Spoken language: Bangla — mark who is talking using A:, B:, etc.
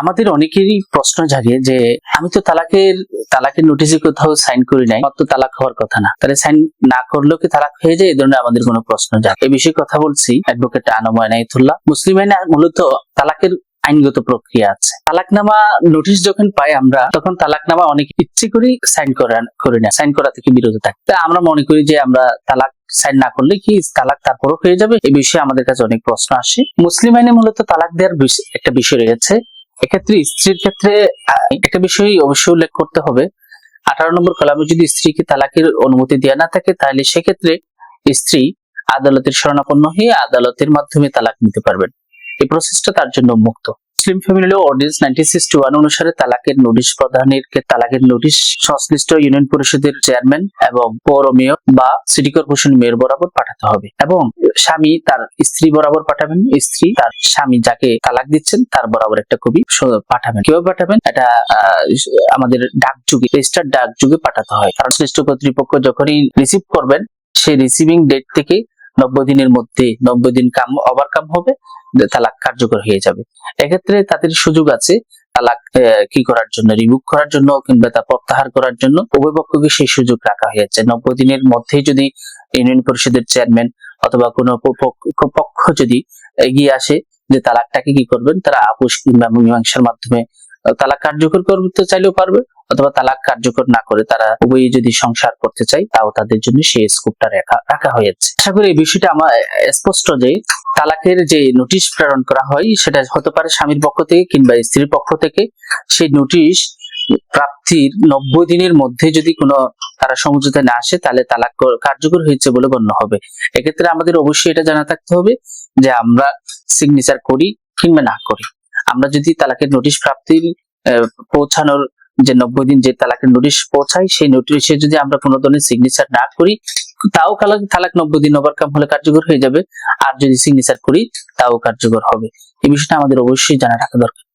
A: আমাদের অনেকেরই প্রশ্ন জাগে যে, আমি তো তালাকের তালাকের নোটিশে কোথাও সাইন করি নাই তো তালাক হওয়ার কথা না। তাহলে সাইন না করলেও কি তালাক হয়ে যায়? এই ধরনের আমাদের কোনো প্রশ্ন জাগে। এই বিষয়ে কথা বলছি অ্যাডভোকেট আনময় নাইতুল্লাহ মুসলিম আইনে মূলত তালাকের আইনগত প্রক্রিয়া আছে। তালাকনামা নোটিশ যখন পাই আমরা, তখন তালাকনামা অনেক ইচ্ছে করি সাইন করা, করি না। সাইন করা থেকে বিরত থাকি। তা আমরা মনে করি যে, আমরা তালাক সাইন না করলে কি তালাক তারপরও হয়ে যাবে? এই বিষয়ে আমাদের কাছে অনেক প্রশ্ন আসে। মুসলিম আইনে মূলত তালাক দেওয়ার একটা বিষয় রয়েছে। এক্ষেত্রে স্ত্রীর ক্ষেত্রে একটা বিষয় অবশ্যই উল্লেখ করতে হবে। আঠারো নম্বর কলামে যদি স্ত্রীকে তালাকের অনুমতি দেওয়া না থাকে, তাহলে সেক্ষেত্রে স্ত্রী আদালতের শরণাপন্ন হয়ে আদালতের মাধ্যমে তালাক নিতে পারবেন। এই প্রসেসটা তার জন্য মুক্ত Muslim family nineteen sixty one অনুসারে তালাকের নোটিশ ক্ষেত্রে তালাকের নোটিশ সংশ্লিষ্ট ইউনিয়ন পরিষদের চেয়ারম্যান এবং পৌর মেয়র বা সিটি কর্পোরেশন মেয়র বরাবর পাঠাতে হবে। এবং স্বামী তার স্ত্রী বরাবর পাঠাবেন। স্ত্রী তার স্বামী যাকে তালাক দিচ্ছেন, তার বরাবর একটা স- পাঠাবেন। কীভাবে পাঠাবেন? এটা আমাদের ডাক যুগে রেজিস্টার ডাক যুগে পাঠাতে হয়। কারণ শ্রেষ্ঠ কর্তৃপক্ষ যখনই রিসিভ করবেন, সেই রিসিভিং ডেট থেকে নব্বই দিনের মধ্যে নব্বই দিন কাম ওভারকাম হবে তালাক কার্যকর হয়ে যাবে। এক্ষেত্রে তাদের সুযোগ আছে তালাক কি করার জন্য? রিমুভ করার জন্য কিংবা তা প্রত্যাহার করার জন্য উভয় পক্ষকে সেই সুযোগ রাখা হয়েছে। নব্বই দিনের মধ্যেই যদি ইউনিয়ন পরিষদের চেয়ারম্যান অথবা কোনো পক্ষ- যদি এগিয়ে আসে যে তালাকটাকে কি করবেন? তারা আপোষ কিংবা মীমাংসার মাধ্যমে তালাক কার্যকর করতে চাইলেও পারবে, অথবা তালাক কার্যকর না করে তারা উভয়ই যদি সংসার করতে চায়, তাও তাদের জন্য সেই স্কোপটা রাখা রাখা হয়েছে। আশা করি এই বিষয়টা আমার স্পষ্ট যে তালাকের যে নোটিশ প্রেরণ করা হয়, সেটা হতে পারে স্বামীর পক্ষ থেকে কিংবা স্ত্রীর পক্ষ থেকে। সেই নোটিশ প্রাপ্তির নব্বই দিনের মধ্যে যদি কোনো তারা সমঝোতা না আসে, তাহলে তালাক কার্যকর হয়েছে বলে গণ্য হবে। এক্ষেত্রে আমাদের অবশ্যই এটা জানা থাকতে হবে যে আমরা সিগনেচার করি কিংবা না করি। আমরা যদি তালাকের নোটিশ প্রাপ্তির পৌঁছানোর যে নব্বই দিন যে তালাকের নোটিশ পৌঁছায়, সেই নোটিশে যদি আমরা কোনো ধরনের সিগনেচার না করি, তাও তালাক তালাক নব্বই দিন ওভারকাম হলে কার্যকর হয়ে যাবে। আর যদি সিগনেচার করি, তাও কার্যকর হবে। এই বিষয়টা আমাদের অবশ্যই জানা রাখা দরকার।